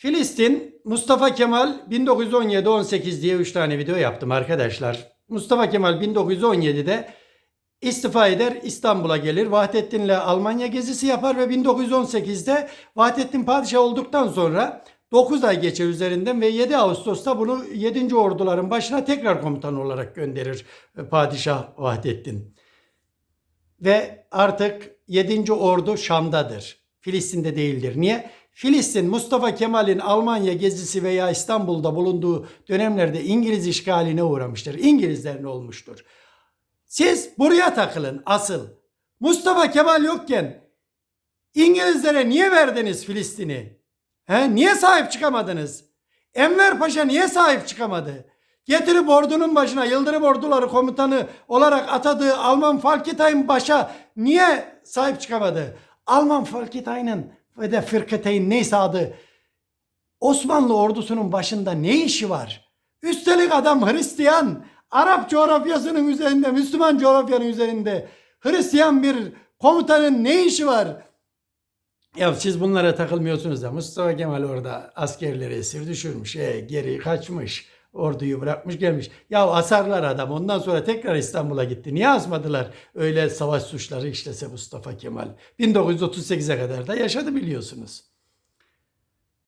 Filistin, Mustafa Kemal 1917-18 diye 3 tane video yaptım arkadaşlar. Mustafa Kemal 1917'de istifa eder İstanbul'a gelir. Vahdettin'le Almanya gezisi yapar ve 1918'de Vahdettin padişah olduktan sonra 9 ay geçer üzerinden ve 7 Ağustos'ta bunu 7. orduların başına tekrar komutan olarak gönderir e, padişah Vahdettin. Ve artık 7. ordu Şam'dadır. Filistin'de değildir. Niye? Filistin Mustafa Kemal'in Almanya gezisi veya İstanbul'da bulunduğu dönemlerde İngiliz işgaline uğramıştır. İngilizlerin olmuştur. Siz buraya takılın asıl. Mustafa Kemal yokken İngilizlere niye verdiniz Filistin'i? He, niye sahip çıkamadınız? Enver Paşa niye sahip çıkamadı? Getirip ordunun başına Yıldırım Orduları Komutanı olarak atadığı Alman Falketay'ın başa niye sahip çıkamadı? Alman Falketay'ın ve de Fırkateyn neyse adı Osmanlı ordusunun başında ne işi var? Üstelik adam Hristiyan. Arap coğrafyasının üzerinde, Müslüman coğrafyanın üzerinde Hristiyan bir komutanın ne işi var? Ya siz bunlara takılmıyorsunuz da Mustafa Kemal orada askerleri esir düşürmüş. E, geri kaçmış. Orduyu bırakmış gelmiş. Ya asarlar adam. Ondan sonra tekrar İstanbul'a gitti. Niye asmadılar? Öyle savaş suçları işlese Mustafa Kemal. 1938'e kadar da yaşadı biliyorsunuz.